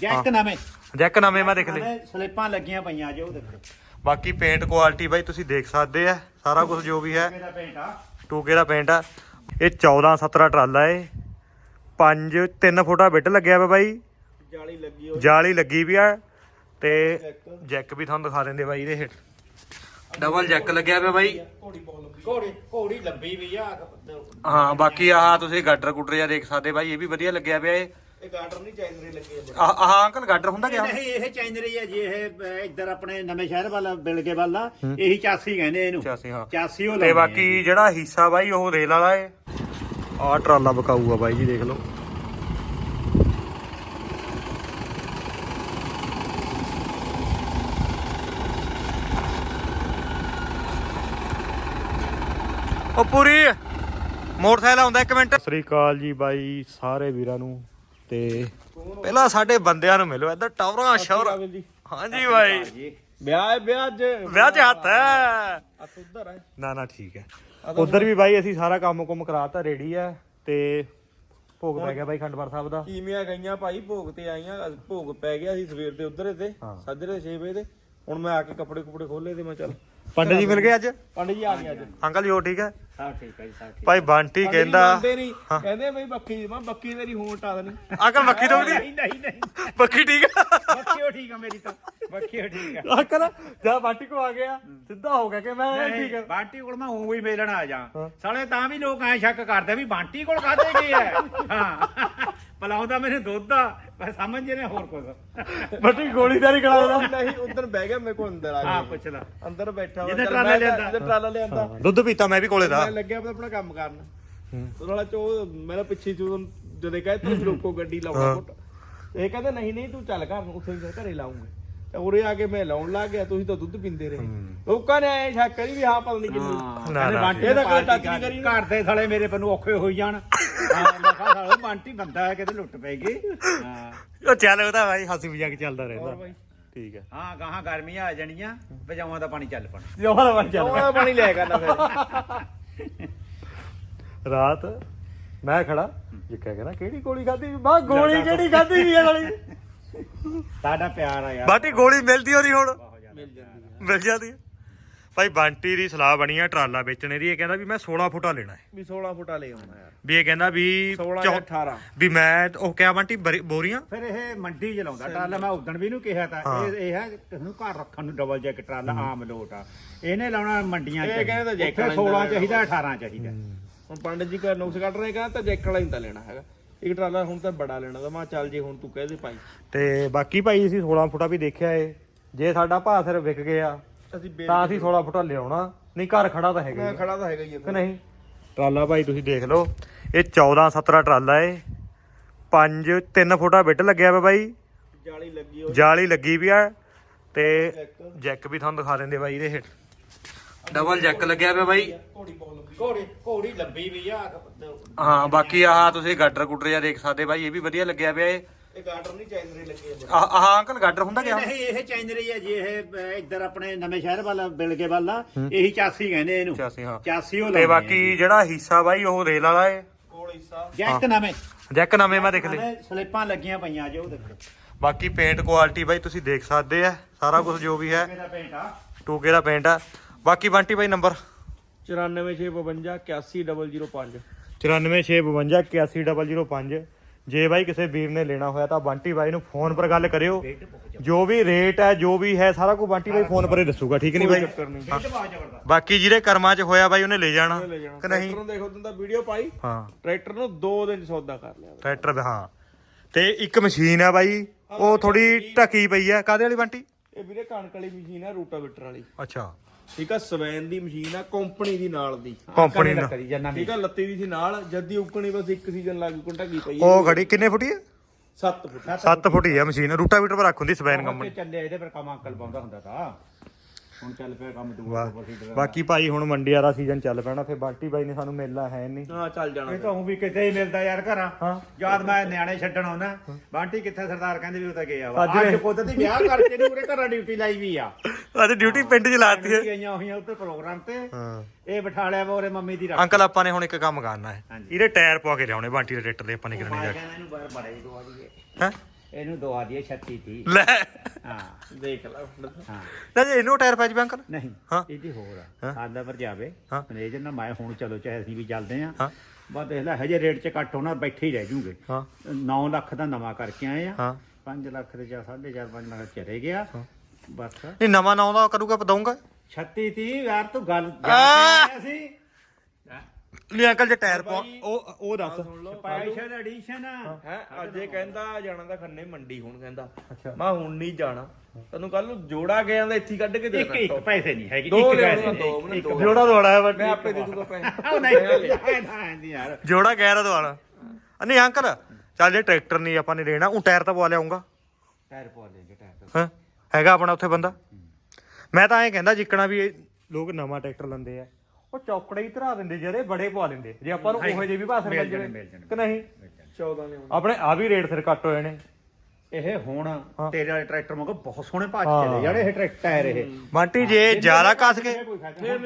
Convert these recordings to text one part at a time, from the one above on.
Jack ਨਵੇਂ। Jack ਨਵੇਂ ਮੈਂ ਦੇਖ ਨਵੇਂ ਸਲਿੱਪਾਂ ਲੱਗੀਆਂ ਪਈਆਂ ਜੇ ਉਹ ਦੇਖੋ ਬਾਕੀ ਪੇਂਟ ਕੁਆਲਿਟੀ ਬਾਈ ਤੁਸੀਂ ਦੇਖ ਸਕਦੇ ਆ। ਸਾਰਾ ਕੁਝ ਜੋ ਵੀ ਹੈ। ਇਹਦਾ ਪੇਂਟ ਆ। ਟੂਕੇ ਦਾ ਪੇਂਟ ਆ। ਇਹ 14 17 ਟਰਾਲਾ ਏ। 5 3 ਫੁੱਟਾ ਬਿੱਟ ਲੱਗਿਆ ਵਾ ਬਾਈ। ਜਾਲੀ ਲੱਗੀ ਹੋਈ। ਜਾਲੀ ਲੱਗੀ ਵੀ ਆ। ਤੇ ਜੈਕ। ਵੀ ਤੁਹਾਨੂੰ ਦਿਖਾ ਦਿੰਦੇ ਬਾਈ ਇਹਦੇ ਹੇਠ। ਡਬਲ ਜੈਕ ਲੱਗਿਆ ਪਿਆ ਬਾਈ। ਘੋੜੀ ਬਹੁਤ ਲੰਬੀ ਘੋੜੀ ਘੋੜੀ ਲੰਬੀ ਵੀ ਆ। ਹਾਂ ਬਾਕੀ ਆਹ ਤੁਸੀਂ ਗਾਡਰ ਗੁੱਡਰ ਜਿਹਾ ਦੇਖ ਸਕਦੇ ਬਾਈ ਇਹ ਵੀ ਵਧੀਆ ਲੱਗਿਆ ਪਿਆ ਏ। ਇਹ ਗਾਰਡਰ ਨਹੀਂ ਚਾਹੀਦੇ ਲੱਗੇ ਹੋਏ। ਆਹ ਆਹ ਅੰਕਲ ਗਾਡਰ ਹੁੰਦਾ ਕਿਆ? ਨਹੀਂ ਇਹ ਚੈਨਰੀ ਹੈ ਜੀ ਇਹ ਅਹ, ਇੱਧਰ ਆਪਣੇ ਨਵੇਂ ਸ਼ਹਿਰ ਵੱਲ ਬਿਲਗੇ ਵੱਲ ਆ। ਇਹੀ 84 ਕਹਿੰਦੇ ਇਹਨੂੰ। 86 ਹਾਂ। 84 ਉਹ ਤੇ ਲਾਉਂਦੇ ਆ ਬਾਕੀ ਜਿਹੜਾ ਹਿੱਸਾ ਬਾਈ ਉਹ ਰੇਲ ਵਾਲਾ ਏ। ਆਹ ਟਰਾਲਾ ਬਕਾਊ ਆ ਬਾਈ ਜੀ ਦੇਖ ਲਓ। ਉਹ ਪੂਰੀ ਮੋਟਰਸਾਈਕਲ ਆਉਂਦਾ ਇੱਕ ਮਿੰਟ। ਸਤਿ ਸ੍ਰੀ ਅਕਾਲ ਜੀ ਬਾਈ ਸਾਰੇ ਵੀਰਾਂ ਨੂੰ। ਤੇ ਪਹਿਲਾਂ ਸਾਡੇ ਬੰਦਿਆਂ ਨੂੰ ਮਿਲੋ ਇੱਧਰ ਟੌਰਾਂ ਸ਼ੌਰ ਹਾਂਜੀ ਜੀ। ਵਿਆਹ ਹੈ ਵਿਆਹ ਅੱਜ। ਵਿਆਹ 'ਚ ਹੱਥ ਹੈ। ਆ ਤੂੰ ਉਧਰ ਹੈ। ਨਾ ਨਾ ਠੀਕ ਹੈ। ਉਧਰ ਵੀ ਬਾਈ ਅਸੀਂ ਸਾਰਾ ਕੰਮ ਕੁਮ ਕਰਾਤਾ ਰੈਡੀ ਹੈ ਤੇ ਭੋਗ ਪੈ ਗਿਆ ਬਾਈ ਖੰਡਵਾਰ ਸਾਹਿਬ ਦਾ। ਕੀਮੀਆਂ ਗਈਆਂ ਭਾਈ ਭੋਗ ਤੇ ਆਈਆਂ ਭੋਗ ਪੈ ਗਿਆ ਸੀ ਸਵੇਰ ਦੇ ਉਧਰ ਤੇ। ਸਾਜਰੇ 6 ਵਜੇ ਦੇ ਹੁਣ ਮੈਂ ਆ ਕੇ ਕੱਪੜੇ ਕੁਪੜੇ ਖੋਲੇ ਤੇ ਮੈਂ ਚੱਲ ਪੰਡਤ ਜੀ ਮਿਲ ਗਏ ਅੱਜ? ਪੰਡਿਤ ਜੀ ਆ ਗਏ ਅੱਜ। ਅੰਕਲ ਜੀ ਹੋ ਠੀਕ ਹੈ ਸਭ ਠੀਕ ਹੈ ਜੀ ਸਭ ਠੀਕ। ਭਾਈ ਬੰਟੀ ਜੀ ਕਹਿੰਦਾ ਨਹੀਂ। ਕਹਿੰਦੇ ਬਈ ਬੱਕੀ ਮੈਂ ਬੱਕੀ ਤੇਰੀ ਹੂੰ ਟਾ ਦੇਣੀ। ਅੰਕਲ ਮੱਖੀ ਤੋਂ ਨਹੀਂ? ਨਹੀਂ ਨਹੀਂ ਮੱਖੀ ਠੀਕ ਹੈ ਬੱਕੀਓ ਠੀਕ ਆ ਮੇਰੀ ਤਾਂ। ਬੱਕੀਓ ਠੀਕ ਆ। ਅੰਕਲ ਜਦ ਬੰਟੀ ਕੋ ਆ ਗਿਆ ਸਿੱਧਾ ਹੋ ਗਿਆ ਕਿ ਮੈਂ ਠੀਕ ਹੈ ਬਾਂਟੀ ਕੋਲ ਮੈਂ ਹੀ ਮਿਲਣ ਆ ਜਾ। ਸਾਲੇ ਤਾਂ ਵੀ ਲੋਕ ਐ ਸ਼ੱਕ ਕਰਦੇ ਵੀ ਬਾਂਟੀ ਕੋਲ ਕਾਹਦੇ ਗਏ ਐ ਹਾਂ। ਪਲਾਉਂਦਾ ਮੈਨੂੰ ਦੁੱਧ ਆ ਪਰ ਸਮਝ ਜੇ ਨੇ ਹੋਰ ਕੁਝ ਬੰਟੀ ਗੋਲੀਦਾਰੀ ਕਰਾ ਨਹੀਂ ਉਧਰ ਬਹਿ ਗਿਆ ਮੇਰੇ ਕੋਲ ਅੰਦਰ ਆ ਹਾਂ ਗਿਆ ਪੁੱਛ ਲੈ। ਅੰਦਰ ਬੈਠਾ ਜਿਹਨੇ ਟਰਾਲਾ ਲਿਆਂਦਾ। ਜਿਹਨੇ ਟਰਾਲਾ ਲਿਆਂਦਾ। ਦੁੱਧ ਪੀਤਾ ਮੈਂ ਵੀ ਕੋਲੇ ਦਾ। ਮੈਂ ਲੱਗਿਆ ਆਪਣਾ ਕੰਮ ਕਰਨ। ਉਹ ਨਾਲੇ ਚੋ ਮੇਰਾ ਪਿੱਛੇ ਚੋ ਜਦੋਂ ਕਹਿੰਦੇ ਤੁਸੀਂ ਰੋਕੋ ਗੱਡੀ ਲਾਉਣਾ ਫੁੱਟ। ਇਹ ਕਹਿੰਦਾ ਨਹੀਂ ਨਹੀਂ ਤੂੰ ਚੱਲ ਘਰ ਨੂੰ ਉੱਥੇ ਹੀ ਘਰੇ ਲਾਉਂਗੇ। ਤੇ ਉਰੇ ਆ ਕੇ ਮੈਂ ਲਾਉਣ ਲੱਗ ਗਿਆ ਤੁਸੀਂ ਤਾਂ ਦੁੱਧ ਪੀਂਦੇ ਰਹੇ। ਲੋਕਾਂ ਨੇ ਐ ਸ਼ੱਕ ਕਰੀ ਵੀ ਹਾਂ ਪਤਾ ਨਹੀਂ ਕਿੰਨੀ। ਨਾ, ਕਹਿੰਦੇ ਨਾ, ਬਾਂਟੀ ਇਹ ਕੋਈ ਟੱਚ ਨਹੀਂ ਕਰੀ ਘਰ ਦੇ ਸਾਲੇ ਮੇਰੇ ਪਨੂੰ ਔਖੇ ਹੋਈ ਜਾਣ। ਹਾਂ ਮੈਂ ਕਿਹਾ ਸਾਲੇ ਬਾਂਟੀ ਬੰਦਾ ਹੈ ਕਿਤੇ ਲੁੱਟ ਪੈਗੀ ਹਾਂ। ਉਹ ਚੱਲ ਉਹਦਾ ਭਾਈ ਹਾਸੀ ਮਜ਼ਾਕ ਚੱਲਦਾ ਰਹਿੰਦਾ। ਬਾਈ? ਠੀਕ ਹੈ ਹਾਂ ਗਾਹਾਂ ਗਰਮੀਆਂ ਆ ਜਾਣੀਆਂ ਪਜਾਮਾ ਦਾ ਪਾਣੀ ਚੱਲ ਪਣਾ। ਜਵਾਲਾ ਬਣ ਚੱਲ ਉਹ ਪਾਣੀ ਲਿਆ ਕਰਨਾ ਫਿਰ। ਰਾਤ ਮੈਂ ਖੜਾ ਜਿੱਕਿਆ ਕਹਿੰਦਾ ਕਿਹੜੀ ਗੋਲੀ ਖਾਧੀ? ਬਾ ਗੋਲੀ ਕਿਹੜੀ ਖਾਧੀ ਵੀ ਹੈ ਗੋਲੀ ਸਾਡਾ ਪਿਆਰ ਆ ਯਾਰ। ਬਾਟੀ ਗੋਲੀ ਮਿਲਦੀ ਹੋਣੀ। ਹੁਣ। ਮਿਲ ਜਾਂਦੀ ਹੈ ਮਿਲ ਜਾਂਦੀ ਹੈ। ਭਾਈ ਬੰਟੀ ਦੀ ਸਲਾਹ ਬਣੀ ਆ ਟਰਾਲਾ ਵੇਚਣੇ ਦੀ। ਇਹ ਕਹਿੰਦਾ ਵੀ ਮੈਂ 16 ਫੁੱਟਾ ਲੈਣਾ ਹੈ। ਵੀ 16 ਫੁੱਟਾ ਲੈ ਆਉਣਾ ਯਾਰ। ਵੀ ਇਹ ਕਹਿੰਦਾ ਵੀ 16 ਚੌ- ਜਾਂ 18 ਵੀ ਮੈਂ ਉਹ ਕਿਹਾ ਬੰਟੀ ਬਰੀ- ਬੋਰੀਆਂ। ਫਿਰ ਇਹ ਮੰਡੀ ਚ ਲਾਉਂਦਾ ਟਰਾਲਾ। ਮੈਂ ਉਦਣ ਵੀ ਨੂੰ ਕਿਹਾ ਤਾਂ। ਹਾਂ। ਇਹ ਇਹ ਹੈ ਕਿਸੇ ਨੂੰ ਘਰ ਰੱਖਣ ਨੂੰ ਡਬਲ ਜੈਕ ਟਰਾਲਾ ਆਮ ਲੋਟ ਆ। ਇਹਨੇ ਲਾਉਣਾ ਮੰਡੀਆਂ ਚ ਇਹ ਕਹਿੰਦੇ ਤਾਂ ਜੈਕ ਉੱਥੇ ਵਾਲਾ 16 ਚਾਹੀਦਾ 18 ਚਾਹੀਦਾ। ਹੁਣ ਪੰਡਿਤ ਜੀ ਘਰ ਨੁਕਸ ਕੱਢ ਰਹੇ ਕਹਿੰਦਾ ਤਾਂ ਜੈਕ ਵਾਲਾ ਹੀ ਤਾਂ ਲੈਣਾ ਹੈਗਾ। ਇੱਕ ਟਰਾਲਾ ਹੁਣ ਤਾਂ ਬੜਾ ਲੈਣਾ ਤਾਂ ਮੈਂ ਕਿਹਾ ਚੱਲ ਜੇ ਹੁਣ ਤੂੰ ਕਹਿ ਦੇ ਭਾਈ। ਤੇ ਬਾਕੀ ਭਾਈ ਅਸੀਂ 16 ਫੁੱਟਾ ਵੀ ਦੇਖਿਆ ਏ। ਜੇ ਸਾਡਾ ਭਾਅ ਸਿਰ ਵਿਕ ਗਿਆ ਅਸੀਂ ਬੇ ਤਾਂ ਅਸੀਂ 16 ਫੁੱਟਾ ਲਿਆਉਣਾ। ਨਹੀਂ ਘਰ ਖੜਾ ਤਾਂ ਹੈਗਾ ਮੈਂ ਹੀ ਆ। ਖੜਾ ਤਾਂ ਹੈਗਾ ਹੀ ਕਿ ਇੱਥੇ ਨਹੀਂ? ਟਰਾਲਾ ਭਾਈ ਤੁਸੀਂ ਦੇਖ ਲਓ ਇਹ 14 17 ਟਰਾਲਾ ਏ। 5 3 ਫੁੱਟਾ ਬਿੱਟ ਲੱਗਿਆ ਵਾ ਬਾਈ। ਜਾਲੀ ਲੱਗੀ ਹੋਈ। ਜਾਲੀ ਲੱਗੀ ਵੀ ਆ। ਤੇ ਜੈਕ। ਜੈਕ ਵੀ ਤੁਹਾਨੂੰ ਦਿਖਾ ਦਿੰਦੇ ਬਾਈ ਇਹਦੇ ਹੇਠ। ਡਬਲ ਜੈਕ ਲੱਗਿਆ ਪਿਆ ਬਾਈ। ਘੋੜੀ ਬਹੁਤ ਲੰਬੀ ਘੋੜੀ ਘੋੜੀ ਲੰਬੀ ਵੀ ਆ ਹਾਂ ਬਾਕੀ ਆਹ ਤੁਸੀਂ ਗਾਡਰ ਗੁੱਡਰ ਜਿਹਾ ਦੇਖ ਸਕਦੇ ਬਾਈ ਇਹ ਵੀ ਵਧੀਆ ਲੱਗਿਆ ਪਿਆ ਏ ਇਹ ਗਾਰਡਰ ਨਹੀਂ ਚਾਹੀਦੇ ਲੱਗੇ ਹੋਏ। ਆਹ ਅੰਕਲ ਗਾਡਰ ਹੁੰਦਾ ਕਿਆ? ਨਹੀਂ ਇਹ ਚੈਨਰੀ ਹੈ ਜੀ ਇਹ ਇੱਧਰ ਆਪਣੇ ਨਵੇਂ ਸ਼ਹਿਰ ਵੱਲ ਬਿਲਗੇ ਵੱਲ ਆ ਇਹੀ 84 ਕਹਿੰਦੇ ਇਹਨੂੰ। 86 ਹਾਂ। 84 ਉਹ ਤੇ ਬਾਕੀ ਜਿਹੜਾ ਹਿੱਸਾ ਬਾਈ ਉਹ ਰੇਲ ਵਾਲਾ ਏ ਕੋਲ ਹਿੱਸਾ। ਜੈਕ ਨਵੇਂ। ਜੈਕ ਨਵੇਂ ਮੈਂ ਦੇਖ ਨਵੇਂ ਸਲਿੱਪਾਂ ਲੱਗੀਆਂ ਪਈਆਂ ਜੇ ਉਹ ਦੇਖੋ ਬਾਕੀ ਪੇਂਟ ਕੁਆਲਿਟੀ ਬਾਈ ਤੁਸੀਂ ਦੇਖ ਸਕਦੇ ਆ ਸਾਰਾ ਕੁਝ ਜੋ ਵੀ ਹੈ। ਆ। ਟੂਕੇ ਦਾ ਪੇਂਟ ਆ। ਬਾਕੀ ਬੰਟੀ ਬਾਈ ਨੰਬਰ? 94652 81005 94652 ਜੇ ਬਾਈ ਕਿਸੇ ਵੀਰ ਨੇ ਲੈਣਾ ਹੋਇਆ ਤਾਂ ਬੰਟੀ ਬਾਈ ਨੂੰ ਫੋਨ ਪਰ ਗੱਲ ਕਰਿਓ। ਜੋ ਵੀ ਰੇਟ ਹੈ ਜੋ ਵੀ ਹੈ ਸਾਰਾ ਕੁਝ ਬੰਟੀ ਬਾਈ ਫੋਨ ਪਰ ਹੀ ਦੱਸੂਗਾ ਠੀਕ ਨਹੀਂ ਬਾਈ? ਬਾਕੀ ਜਿਹਦੇ ਕਰਮਾਂ 'ਚ ਹੋਇਆ ਬਾਈ ਉਹਨੇ ਲੈ ਜਾਣਾ। ਕਿ ਨਹੀਂ? ਟਰੈਕਟਰ ਨੂੰ ਦੇਖੋ ਤੁੰਦਾ ਵੀਡੀਓ ਪਾਈ। ਹਾਂ। ਟਰੈਕਟਰ ਨੂੰ 2 ਦਿਨ 'ਚ ਸੌਦਾ ਕਰ ਲਿਆ। ਟਰੈਕਟਰ ਦਾ ਹਾਂ। ਤੇ ਇੱਕ ਮਸ਼ੀਨ ਆ ਬਾਈ ਉਹ ਥੋੜੀ ਢਕੀ ਪਈ ਆ। ਕਾਦੇ ਵਾਲੀ ਬੰਟੀ? ਇਹ ਵੀਰੇ ਕਣਕ ਵਾਲੀ ਮਸ਼ੀਨ ਆ ਰੂਟਾਵੇਟਰ ਵਾਲੀ। ਅੱਛਾ। ਠੀਕ ਆ ਸਵੈਨ ਦੀ ਮਸ਼ੀਨ ਆ ਕੰਪਨੀ ਦੀ ਨਾਲ ਦੀ। ਕੰਪਨੀ ਨਾਲ। ਕਰੀ ਜਾਂਦਾ ਠੀਕ ਆ ਲੱਤੀ ਦੀ ਸੀ ਨਾਲ ਜੱਦੀ ਉੱਕਣੀ ਬਸ ਇੱਕ ਸੀਜ਼ਨ ਲੱਗ ਕੁੰਟਾ ਕੀ ਪਈ ਉਹ ਖੜੀ ਕਿੰਨੇ ਫੁੱਟੀ ਹੈ 7 ਫੁੱਟ। 7 ਫੁੱਟੀ। ਹੈ ਮਸ਼ੀਨ ਰੂਟਾਵੀਟਰ ਪਰ ਰੱਖ ਹੁੰਦੀ ਸਪੈਨ ਕੰਪਨੀ। ਚੱਲਿਆ ਇਹਦੇ ਪਰ ਕੰਮ ਅੰਕਲ ਪਾਉਂਦਾ ਹੁੰਦਾ ਤਾਂ। ਹੁਣ ਚੱਲ ਪਿਆ ਕੰਮ ਦੂਰ ਬਾਕੀ ਭਾਈ ਹੁਣ ਮੰਡੀਆਂ ਦਾ ਸੀਜ਼ਨ ਚੱਲ ਪੈਣਾ ਫਿਰ ਬੰਟੀ ਬਾਈ ਨੇ ਸਾਨੂੰ ਮਿਲਣਾ ਹੈ ਨਹੀਂ। ਹਾਂ ਚੱਲ ਜਾਣਾ ਇਹ ਤਾਂ ਉਹ ਵੀ ਕਿਤੇ ਹੀ ਮਿਲਦਾ ਯਾਰ ਘਰਾਂ। ਹਾਂ। ਜਦ ਮੈਂ ਨਿਆਣੇ ਛੱਡਣ ਆਉਣਾ। ਬਾਂਟੀ ਕਿੱਥੇ ਸਰਦਾਰ ਕਹਿੰਦੇ ਵੀ ਉਹ ਤਾਂ ਗਿਆ ਵਾ। ਅੱਜ ਕੁਦਰਤੀ ਵਿਆਹ ਕਰਕੇ ਨੇ ਉਰੇ ਘਰਾਂ ਡਿਊਟੀ ਲਾਈ ਵੀ ਆ। ਅੱਜ ਡਿਊਟੀ ਪਿੰਡ 'ਚ ਲਾਤੀ ਹੈ ਗਈਆਂ ਹੋਈਆਂ ਉੱਧਰ ਪ੍ਰੋਗਰਾਮ ਤੇ। ਹਾਂ। ਇਹ ਬਿਠਾ ਲਿਆ ਵਾ ਮੰਮੀ ਦੀ ਰੱਖ ਅੰਕਲ ਆਪਾਂ ਨੇ ਹੁਣ ਇੱਕ ਕੰਮ ਕਰਨਾ ਹੈ। ਹਾਂਜੀ। ਇਹਦੇ ਟਾਇਰ ਪਵਾ ਕੇ ਲਿਆਉਣੇ ਬੰਟੀ ਦੇ ਟਰੈਕਟਰ ਦੇ ਆਪਾਂ ਨੇ ਕਰਨੇ ਜਾ ਕੇ ਇਹਨੂੰ ਬਾਹਰ ਬੜੇ ਦਵਾ ਦਈਏ। ਹੈ? ਇਹਨੂੰ ਦਵਾ ਦਈਏ 36 30 ਲੈ। ਹਾਂ। ਦੇਖ ਲੈ ਹਾਂ। ਨਾ ਜੀ ਇਹਨੂੰ ਟਾਇਰ ਪੈ ਜਵੇ ਅੰਕਲ? ਨਹੀਂ ਹਾਂ। ਇਹਦੀ ਹੋਰ ਹਾਂ। ਆ ਸਾਲ ਪਰ ਜਾਵੇ। ਹਾਂ। ਮੈਨੇਜਰ ਨਾਲ ਮੈਂ ਹੁਣ ਚਲੋ ਚਾਹੇ ਅਸੀਂ ਵੀ ਚੱਲਦੇ ਆ ਹਾਂ। ਬਸ ਦੇਖ ਲੈ ਹਜੇ ਰੇਟ 'ਚ ਕੱਟ ਹੋਣਾ ਬੈਠੇ ਹੀ ਰਹਿ ਜੂਗੇ। ਹਾਂ। 9 ਲੱਖ ਦਾ ਨਵਾਂ ਕਰਕੇ ਆਏ ਆ। ਹਾਂ। 5 ਲੱਖ ਦੇ ਜਾਂ 4.5 5 ਲੱਖ ਚਲੇ ਗਿਆ। ਬਸ। ਨਹੀਂ ਨਵਾਂ ਨਾ ਆਉਂਦਾ ਕਰੂਗਾ ਪਤਾਉਂਗਾ 36 30 ਯਾਰ ਤੂੰ ਗੱਲ ਆ। ਅਸੀਂ। ਨਹੀਂ ਅੰਕਲ ਜੇ ਟਾਇਰ ਪਾ ਉਹ ਉਹ ਦੱਸ। ਸਪੈਸ਼ਲ ਐਡੀਸ਼ਨ ਹੈ ਅੱਜ ਇਹ ਕਹਿੰਦਾ ਜਾਣਾ ਤਾਂ ਖੰਨੇ ਮੰਡੀ ਹੁਣ ਕਹਿੰਦਾ। ਮੈਂ ਹੁਣ ਨਹੀਂ ਜਾਣਾ। ਤੈਨੂੰ ਕੱਲ ਨੂੰ ਜੋੜਾ ਗਿਆ ਦਾ ਇੱਥੇ ਹੀ ਕੱਢ ਕੇ ਦੇ ਇੱਕ ਇੱਕ ਪੈਸੇ ਨਹੀਂ ਹੈਗੇ ਦੋ ਇੱਕ ਪੈਸੇ ਦੋ, ਨਹੀਂ, ਇੱਕ ਦੋ। ਜੋੜਾ ਦਵਾੜਾ ਹੈ ਮੈਂ ਆਪੇ ਦੇ ਦੂੰਗਾ ਪੈਸੇ। ਉਹ ਨਹੀਂ ਨਹੀਂ ਯਾਰ। ਜੋੜਾ ਗੈਰ ਦਵਾਣਾ ਨਹੀਂ ਅੰਕਲ ਚੱਲ ਜੇ ਟਰੈਕਟਰ ਨਹੀਂ ਆਪਾਂ ਨੇ ਲੈਣਾ ਉਹ ਟਾਇਰ ਤਾਂ ਪਵਾ ਲਿਆਉਂਗਾ ਟਾਇਰ ਪਾ ਲੈਂਗੇ ਟਾਇਰ ਹਾਂ? ਹੈਗਾ ਆਪਣਾ ਉੱਥੇ ਬੰਦਾ। ਮੈਂ ਤਾਂ ਐਂ ਕਹਿੰਦਾ ਜਿੱਕਣਾ ਵੀ ਇਹ ਲੋਕ ਨਵਾਂ ਟਰੈਕਟਰ ਲੈਂਦੇ ਆ। ਉਹ ਚੌਕੜੇ ਹੀ ਧਰਾ ਦਿੰਦੇ ਜਿਹੜੇ ਬੜੇ ਪਵਾ ਲੈਂਦੇ। ਜੇ ਆਪਾਂ ਨੂੰ ਉਹੋ ਜਿਹੇ ਵੀ ਭਾਸਰ ਮਿਲ ਜਾਵੇ। ਕਿ ਨਹੀਂ? 14 ਨੇ ਆਪਣੇ ਆ ਵੀ ਰੇਟ ਸਿਰ ਕੱਟ ਹੋਏ ਨੇ ਇਹ ਹੁਣ ਹਾਂ। ਤੇਰੇ ਵਾਲੇ ਟਰੈਕਟਰ ਮਗਰ ਬਹੁਤ ਸੋਹਣੇ ਭਾਜ ਹਾਂ। ਚਲੇ ਜਾਣੇ ਇਹ ਟਰੈਕਟਰ ਟਾਇਰ ਇਹ। ਮਾਂਟੀ ਜੇ ਜ਼ਿਆਦਾ ਕੱਸ ਕੇ ਫਿਰ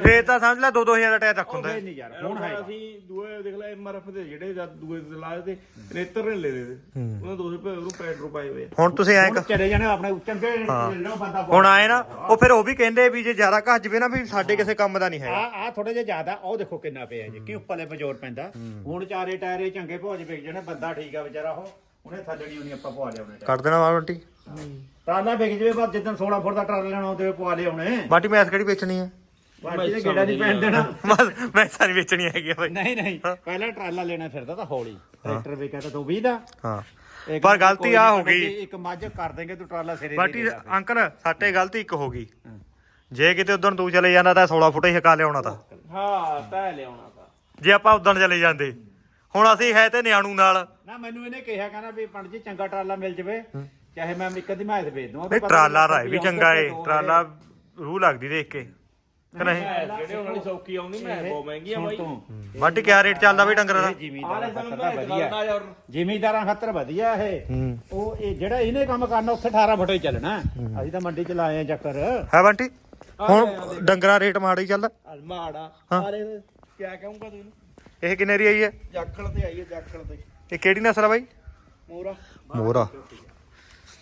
ਫਿਰ ਤਾਂ ਤਾਂ ਸਮਝ ਲੈ 2-2000 ਦਾ ਟਾਇਰ ਰੱਖ ਹੁੰਦਾ। ਨਹੀਂ ਯਾਰ ਹੁਣ ਹੈ ਅਸੀਂ ਦੂਏ ਦੇਖ ਲੈ ਐਮਆਰਐਫ ਦੇ ਜਿਹੜੇ ਜਦ ਦੂਏ ਦੇ ਲਾਜ ਦੇ ਨੇਤਰ ਨੇ ਲੈ ਤੇ ਉਹਨਾਂ 200 ਰੁਪਏ ਉਹਨੂੰ ਪੈਟਰੋ ਪਾਏ ਹੋਏ। ਹੁਣ ਤੁਸੀਂ ਐਂ ਚਲੇ ਜਾਣੇ ਆਪਣੇ ਚੰਗੇ ਲੋ ਬੰਦਾ ਹੁਣ ਆਏ ਨਾ ਉਹ ਫਿਰ ਉਹ ਵੀ ਕਹਿੰਦੇ ਵੀ ਜੇ ਜ਼ਿਆਦਾ ਘੱਟ ਜਵੇ ਨਾ ਵੀ ਸਾਡੇ ਕਿਸੇ ਕੰਮ ਦਾ ਨਹੀਂ ਹੈਗਾ। ਆ ਆ ਥੋੜੇ ਜਿਹਾ ਜ਼ਿਆਦਾ ਉਹ ਦੇਖੋ ਕਿੰਨਾ ਪਿਆ ਜੀ ਕਿ ਉੱਪਰਲੇ ਬਜੋਰ ਪੈਂਦਾ। ਹੁਣ ਚਾਰੇ ਟਾਇਰੇ ਚੰਗੇ ਭੋਜ ਵੇਚ ਜਾਣੇ ਬੰਦਾ ਠੀਕ ਆ ਵਿਚਾਰਾ ਉਹ। ਉਹਨੇ ਥੱਲਣੀ ਉਹਨੀ ਆਪਾਂ ਪਵਾ ਲਿਆਉਣੇ ਕੱਢ ਦੇਣਾ ਮਾਂਟੀ ਟਰਾਲਾ ਵਿਕ ਜਵੇ ਬਾਅਦ ਜਿੱਦਣ 16 ਫੁੱਟ ਦਾ ਟਰਾਲਾ ਲੈਣਾ ਉਹਦੇ ਪਵਾ ਲਿਆਉਣੇ ਮਾਂਟੀ ਮੈਸ ਕਿਹੜੀ ਵੇਚਣੀ ਹੈ ਬਾਕੀ ਦੇ ਗੇੜਾ ਨਹੀਂ ਪੈਣ ਦੇਣਾ। ਬਸ ਮੈਸਾਂ ਨਹੀਂ ਵੇਚਣੀ ਹੈਗੀ ਆ ਬਾਈ। ਨਹੀਂ ਨਹੀਂ ਪਹਿਲਾਂ ਟਰਾਲਾ ਲੈਣਾ ਫਿਰਦਾ ਤਾਂ ਹੌਲੀ। ਟਰੈਕਟਰ ਵਿਕਿਆ ਤਾਂ 220 ਦਾ। ਹਾਂ। ਪਰ ਗਲਤੀ ਆ ਹੋ ਗਈ। ਇੱਕ ਮੱਝ ਕਰ ਦੇਂਗੇ ਤੂੰ ਟਰਾਲਾ ਸਿਰੇ ਬਾਟੀ। ਅੰਕਲ ਸਾਡੇ ਗਲਤੀ ਇੱਕ ਹੋ ਗਈ। ਜੇ ਕਿਤੇ ਉਦੋਂ ਤੂੰ ਚਲੇ ਜਾਂਦਾ ਤਾਂ 16 ਫੁੱਟ ਹੀ ਹਕਾ ਲਿਆਉਣਾ ਤਾਂ। ਹਾਂ ਤੈ ਲਿਆਉਣਾ ਤਾਂ। ਜੇ ਆਪਾਂ ਉਦੋਂ ਚਲੇ ਜਾਂਦੇ। ਹੁਣ ਅਸੀਂ ਹੈ ਤੇ ਨਿਆਣੂ ਨਾਲ। ਨਾ ਮੈਨੂੰ ਇਹਨੇ ਕਿਹਾ ਕਹਿੰਦਾ ਵੀ ਪੰਡ ਜੀ ਚੰਗਾ ਟਰਾਲਾ ਮਿਲ ਜਵੇ। ਚਾਹੇ ਮੈਂ ਇੱਕ ਦੀ ਮੈਸ ਵੇਚ ਦਵਾਂ ਨਹੀਂ ਟਰਾਲਾ ਰਾਏ ਵੀ ਚੰਗਾ ਏ। ਟਰਾਲਾ ਰੂਹ ਲੱਗਦੀ ਦੇਖ ਕੇ ਕਿ ਨਹੀਂ ਜਿਹੜੇ ਉਹਨਾਂ ਦੀ ਸੌਕੀ ਆਉਂਦੀ ਮੈਂ ਬਹੁਤ ਮਹਿੰਗੀ ਆ ਬਾਈ। ਬਾਟੀ ਕਿਆ ਰੇਟ ਚੱਲਦਾ ਬਈ ਡੰਗਰਾਂ ਦਾ? ਜ਼ਿਮੀਦਾਰਾਂ ਖਾਤਰ ਤਾਂ ਭੇਜ ਵਧੀਆ ਜ਼ਿਮੀਦਾਰਾਂ ਖਾਤਰ ਵਧੀਆ ਇਹ। ਹੂੰ। ਉਹ ਇਹ ਜਿਹੜਾ ਇਹਨੇ ਕੰਮ ਕਰਨਾ ਉੱਥੇ 18 ਫੁੱਟੇ ਚੱਲਣਾ। ਅਸੀਂ ਤਾਂ ਮੰਡੀ ਚ ਲਾਏ ਆ ਚੱਕਰ। ਹੈ ਬੰਟੀ? ਹੁਣ ਡੰਗਰਾਂ ਰੇਟ ਮਾੜਾ ਹੀ ਚੱਲਦਾ। ਮਾੜਾ। ਆਰੇ ਕੀ ਕਹੂੰਗਾ ਤੈਨੂੰ ਇਹ ਕਿੰਨੇ ਦੀ ਆਈ ਹੈ? ਜਾਖਲ ਤੇ ਆਈਏ ਜਾਖਲ ਤੇ। ਇਹ ਕਿਹੜੀ ਨਸਲ ਆ ਬਾਈ? ਮੋਰਾ। ਮੋਰਾ।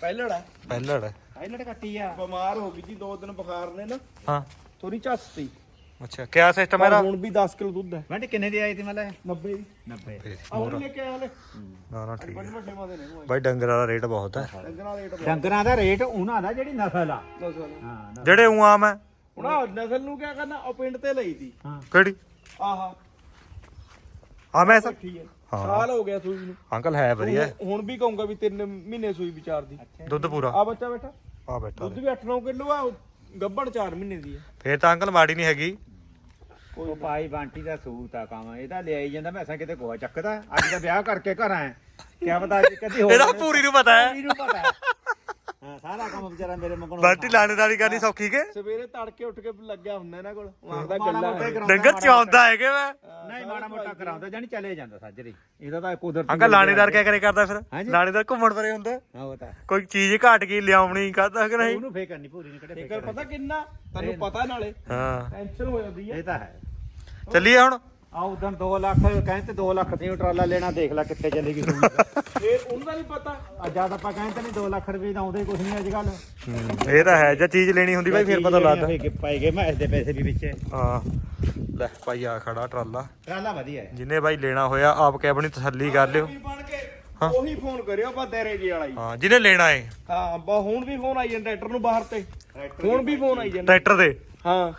ਪਹਿਲੜਾ ਪਹਿਲੜ ਹੈ ਪਾਇਲਟ ਕੱਟੀ ਆ। ਬਿਮਾਰ ਹੋ ਗਈ ਜੀ ਦੋ ਦਿਨ ਬੁਖਾਰ ਨੇ ਨਾ। ਹਾਂ। ਥੋੜੀ ਝੱਸਤੀ। ਅੱਛਾ ਕਿਆ ਸਿਸਟਮ ਪਰ ਇਹਦਾ? ਹੁਣ ਵੀ 10 ਕਿਲੋ ਦੁੱਧ ਹੈ। ਬੰਦੇ ਕਿੰਨੇ ਦੀ ਆਈ ਤੀ ਮਤਲਬ 90 ਦੀ। 90 ਆਉਣ ਲੈ ਕੇ ਆਇਆ ਹਲੇ। ਨਾ ਨਾ ਠੀਕ ਬੜੇ ਹੈ। ਵੱਡੇ ਮਾਦੇ ਨੇ ਉਹ ਬਾਈ ਡੰਗਰਾਂ ਦਾ ਰੇਟ ਬਹੁਤ ਹੈ। ਡੰਗਰਾਂ ਰੇਟ ਬਹੁਤ। ਡੰਗਰਾਂ ਦਾ ਰੇਟ ਉਹਨਾਂ ਦਾ ਜਿਹੜੀ ਨਸਲ ਆ। ਹਾਂ। ਜਿਹੜੇ ਉਂ ਆਮ ਹੈ। ਹੁਣ ਨਸਲ ਨੂੰ ਕਿਆ ਕਰਨਾ? ਉਹ ਪਿੰਡ ਤੇ ਲਈ ਤੀ ਹਾਂ। ਕਿਹੜੀ? ਆਹਾ। ਆ ਮੈਂ ਸਰ ਠੀਕ ਹੈ। ਹਾਂ। ਸਾਲ ਹੋ ਗਿਆ ਸੂਈ ਨੂੰ। ਅੰਕਲ ਹੈ ਵਧੀਆ। ਹੁਣ- ਹੁਣ ਵੀ ਕਹੂੰਗਾ ਵੀ ਤਿੰਨ ਮਹੀਨੇ ਸੂਈ ਵਿਚਾਰ ਦੀ ਦੁੱਧ ਪੂਰਾ। ਆ ਬੱਚਾ ਬੈਠਾ। ਆ ਬੈਠਾ ਦੁੱਧ ਵੀ 8-9 ਕਿਲੋ ਆ ਗੱਬੜ 4 ਮਹੀਨੇ ਦੀ ਹੈ ਫੇਰ ਤਾਂ ਅੰਕਲ ਮਾੜੀ ਨਹੀਂ ਹੈਗੀ। ਉਹ ਪਾਈ ਬਾਂਟੀ ਦਾ ਸੂਤ ਆ ਕੰਮ ਇਹਦਾ ਲਿਆਈ ਜਾਂਦਾ ਮੈਸਾਂ ਕਿਤੇ ਗੋਆ ਚੱਕਦਾ। ਅੱਜ ਤਾਂ ਵਿਆਹ ਕਰਕੇ ਘਰ ਆਇਆ। ਕਿਆ ਪਤਾ ਅੱਜ ਕਦੀ ਹੋਰ ਇਹਦਾ ਪੂਰੀ ਨੂੰ ਪਤਾ ਹੈ। ਪੂਰੀ ਨੂੰ ਪਤਾ ਹੈ। ਹਾਂ ਸਾਰਾ ਕੰਮ ਵਿਚਾਰਾ ਮੇਰੇ ਮੰਗਣੋਂ ਬਾਟੀ ਲਾਣੇਦਾਰੀ ਕਰਨੀ ਸੌਖੀ ਕੇ? ਸਵੇਰੇ ਤੜਕੇ ਉੱਠ ਕੇ ਲੱਗਿਆ ਹੁੰਦਾ ਇਹਨਾਂ ਕੋਲ ਮਾਰਦਾ ਮਾੜਾ ਗੱਲਾਂ। ਮੋਟਾ ਹੀ ਕਰਾਉਂਦਾ, ਡੰਗਰ ਹੈਗੇ ਮੈਂ ਮੋਟਾ। ਨਹੀਂ ਮਾੜਾ ਮੋਟਾ ਕਰਾਉਂਦਾ ਜਾਨੀ ਚਲੇ ਜਾਂਦਾ ਸਾਜਰੀ। ਇਹਦਾ ਤਾਂ ਕੁਦਰਤੀ ਅੰਕਲ ਲਾਣੇਦਾਰ ਕਿਆ ਕਰੇ ਕਰਦਾ ਫਿਰ। ਲਾਣੇਦਾਰ ਘੁੰਮਣ ਪਰੇ ਹੁੰਦਾ? ਹਾਂ ਉਹ ਤਾਂ। ਕੋਈ ਚੀਜ਼ ਘਾਟ ਗਈ ਲਿਆਉਣੀ ਕਰਦਾ ਕਿ ਨਹੀਂ? ਉਹਨੂੰ ਫੇਰ ਕਰਨੀ ਪੂਰੀ ਨਹੀਂ ਕਿਹੜੇ ਫਿਕਰ ਪਤਾ ਕਿੰਨਾ? ਤੈਨੂੰ ਪਤਾ ਨਾਲੇ। ਹਾਂ। ਟੈਨਸ਼ਨ ਹੋ ਜਾਂਦੀ ਹੈ ਇਹ ਤਾਂ ਹੈ। ਚੱਲੀਏ ਹੁਣ। ਆ ਉਦੋਂ 2 ਲੱਖ ਕਹਿੰਦੇ 2 ਲੱਖ ਉਹ ਟਰਾਲਾ ਲੈਣਾ ਦੇਖ ਲੈ ਕਿੱਥੇ ਚਲੇਗੀ ਤੂੰ ਫੇਰ ਉਹਨਾਂ ਦਾ ਨਹੀਂ ਪਤਾ। ਆ ਜਦ ਆਪਾਂ ਕਹਿੰਦੇ ਨਹੀਂ 2 ਲੱਖ ਰੁਪਏ ਦਾ ਆਉਂਦੇ ਕੁਝ ਨਹੀਂ ਅੱਜ ਕੱਲ ਹੂੰ, ਇਹ ਤਾਂ ਹੈ ਜੇ ਚੀਜ਼ ਲੈਣੀ ਹੁੰਦੀ ਬਾਈ ਫਿਰ ਪਤਾ ਲੱਗਦਾ। ਪਾਈ ਗਏ ਮੈਂ ਇਸ ਦੇ ਪੈਸੇ ਵੀ ਵਿੱਚ ਹਾਂ ਲੈ ਭਾਈ ਆ ਖੜਾ ਟਰਾਲਾ। ਟਰਾਲਾ ਵਧੀਆ ਹੈ। ਜਿੰਨੇ ਬਾਈ ਲੈਣਾ ਹੋਇਆ ਆਪ ਕੇ ਆਪਣੀ ਤਸੱਲੀ ਕਰ ਲਿਓ। ਕੀ ਬਣ ਕੇ ਹਾਂ। ਉਹੀ ਫੋਨ ਕਰਿਓ ਬਾ ਤੇਰੇ ਜੀ ਵਾਲਾ ਹੀ। ਹਾਂ ਜਿਹਨੇ ਲੈਣਾ ਏ। ਹਾਂ ਬਾ ਹੁਣ ਵੀ ਫੋਨ ਆਈ ਜਾਂਦਾ ਟਰੈਕਟਰ ਨੂੰ ਬਾਹਰ ਤੇ। ਹੁਣ ਵੀ ਫੋਨ ਆਈ ਜਾਂਦਾ। ਟਰੈਕਟਰ ਦੇ ਹਾਂ।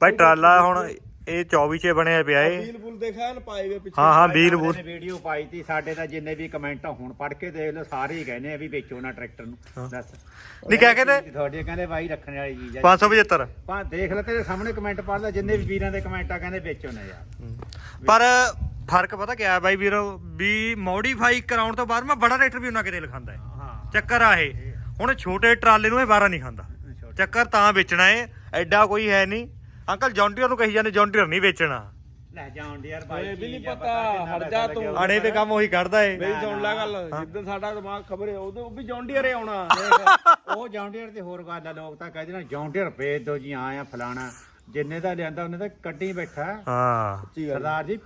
ਭਾਈ ਟਰਾਲਾ ਹੁਣ ਇਹ 24 ਚ ਬਣਿਆ ਪਿਆ ਏ ਬੁਲ ਦੇਖਿਆ ਨਾ ਪਾਏ ਵੇ ਪਿੱਛੇ। ਹਾਂ ਹਾਂ ਬੂਲ ਨੇ ਵੀਡੀਓ ਪਾਈ ਤੀ ਸਾਡੇ ਤਾਂ ਜਿੰਨੇ ਵੀ ਕਮੈਂਟ ਹੁਣ ਪੜ ਕੇ ਦੇਖ ਲਓ ਸਾਰੇ ਹੀ ਕਹਿੰਦੇ ਆ ਵੀ ਵੇਚੋ ਨਾ ਟਰੈਕਟਰ ਨੂੰ। ਦੱਸ। ਨਹੀਂ ਕਹਿ ਕਹਿੰਦੇ ਤੁਹਾਡੇ ਕਹਿੰਦੇ ਬਾਈ ਰੱਖਣ ਵਾਲੀ ਚੀਜ਼ ਆ। 575 ਪਾ ਦੇਖ ਲੈ ਤੇਰੇ ਸਾਹਮਣੇ ਕਮੈਂਟ ਪੜ ਲੈ ਜਿੰਨੇ ਵੀ ਵੀਰਾਂ ਦੇ ਕਮੈਂਟ ਆ ਕਹਿੰਦੇ ਵੇਚੋ ਨਾ ਯਾਰ। ਪਰ ਫ਼ਰਕ ਪਤਾ ਕੀ ਹੈ ਬਾਈ ਵੀਰੋ ਵੀ ਮੋਡੀਫਾਈ ਕਰਾਉਣ ਤੋਂ ਬਾਅਦ ਮੈਂ ਬੜਾ ਟਰੈਕਟਰ ਵੀ ਉਹਨਾਂ ਕਿਤੇ ਲਿਖਾਂਦਾ ਹੈ। ਹਾਂ। ਚੱਕਰ ਆ ਇਹ। ਹੁਣ ਛੋਟੇ ਟਰਾਲੇ ਨੂੰ ਇਹ ਬਾਰਾ ਨਹੀਂ ਖਾਂਦਾ। ਚੱਕਰ ਤਾਂ ਵੇਚਣਾ ਏ ਐਡਾ ਕੋਈ ਹੈ ਨਹੀਂ। ਅੰਕਲ ਜੌਂਟੀਅਰ ਨੂੰ ਕਹੀ ਜਾਂਦੇ ਜੌਂਟੀਅਰ ਨਹੀਂ ਵੇਚਣਾ। ਲੈ ਯਾਰ ਬਾਈ ਓਏ ਵੀ ਨਹੀਂ ਪਤਾ, ਹਟ ਜਾ ਤੂੰ। ਆੜੇ ਤੇ ਕੰਮ ਉਹੀ ਕੱਢਦਾ ਏ। ਮੇਰੀ ਸੁਣ ਲੈ ਗੱਲ ਜਿੱਦਣ ਸਾਡਾ ਦਿਮਾਗ ਖਬਰੇ ਉਹਦੇ ਉਹ ਵੀ ਜੌਂਡੀਅਰ ਆਉਣਾ। ਉਹ ਜੌਂਡੀਅਰ ਤੇ ਹੋਰ ਗੱਲ ਆ ਲੋਕ ਤਾਂ ਕਹਿੰਦੇ ਨੇ ਜੌਂਡੀਅਰ ਭੇਜ ਦੋ ਜੀ ਆਇਆ ਫਲਾਣਾ। ਜਿੰਨੇ ਦਾ ਲਿਆਂਦਾ ਉਹਨੇ ਤਾਂ ਕੱਢੀ ਬੈਠਾ। ਹਾਂ। ਸਰਦਾਰ ਜੀ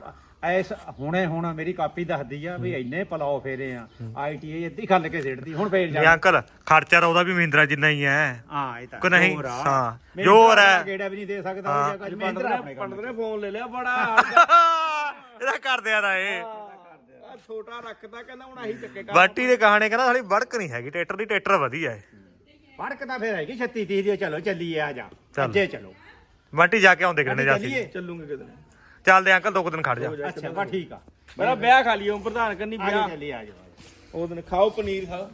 ਐਸ ਹੁਣੇ ਹੁਣ ਮੇਰੀ ਕਾਪੀ ਦੱਸਦੀ ਆ ਵੀ ਇੰਨੇ ਪਲਾਓ ਫੇਰੇ ਆ ਆਈਟੀਆਈ ਅੱਧੀ ਖੱਲ ਕੇ ਸਿੱਟਦੀ ਹੁਣ ਫੇਰ ਜਾ ਅੰਕਲ ਖਰਚਾ ਤਾਂ ਉਹਦਾ ਵੀ ਮਹਿੰਦਰਾ ਜਿੰਨਾ ਹੀ ਹੈ ਹਾਂ ਇਹ ਤਾਂ ਕਿ ਨਹੀਂ? ਜ਼ੋਰ ਆ। ਹਾਂ, ਮੇਰੀ ਜ਼ੋਰ ਹੈ। ਗੇੜਾ ਵੀ ਨਹੀਂ ਦੇ ਸਕਦਾ। ਉਹ ਪੰਡਤ ਮਹਿੰਦਰਾ ਆਪਣੇ ਨੇ ਕੰਮ ਪੰਡਤ ਨੇ ਫੋਨ ਲੈ ਲਿਆ ਬੜਾ। ਇਹਦਾ ਕਰਦੇ ਆ ਇਹ। ਆ ਛੋਟਾ ਰੱਖਦਾ ਕਹਿੰਦਾ ਹੁਣ ਆਹੀ ਚੱਕੇ ਕਰ ਬਾਟੀ ਦੇ ਕਹਾਣੇ ਕਹਿੰਦਾ ਸਾਲੀ ਬੜਕ ਨਹੀਂ ਹੈਗੀ ਟਰੈਕਟਰ ਦੀ ਟਰੈਕਟਰ ਵਧੀਆ ਹੈ। ਫੜਕ ਤਾਂ ਫੇਰ ਹੈਗੀ 36 30 ਦੀ ਚਲੋ ਚੱਲੀਏ ਆ ਜਾ। ਚੱਲ। ਅੱਜੇ ਚਲੋ। ਬਾਟੀ ਜਾ ਕੇ ਆਉਂਦੇ ਕਿੰਨੇ ਜਾ ਚੱਲੂਗੇ ਕਿਤੇ। ਚੱਲਦੇ ਅੰਕਲ ਦੋ ਕੁ ਦਿਨ ਖੜ ਜਾ। ਅੱਛਾ ਬਾ ਠੀਕ ਆ। ਮੇਰਾ ਵਿਆਹ ਖਾ ਲਿਓ ਪ੍ਰਧਾਨ ਕੰਨੀ ਆ ਜਾ ਵਿਆਹ। ਚੱਲੀਏ ਆ ਜਾ। ਉਹ ਦਿਨ ਖਾਓ ਪਨੀਰ ਖਾ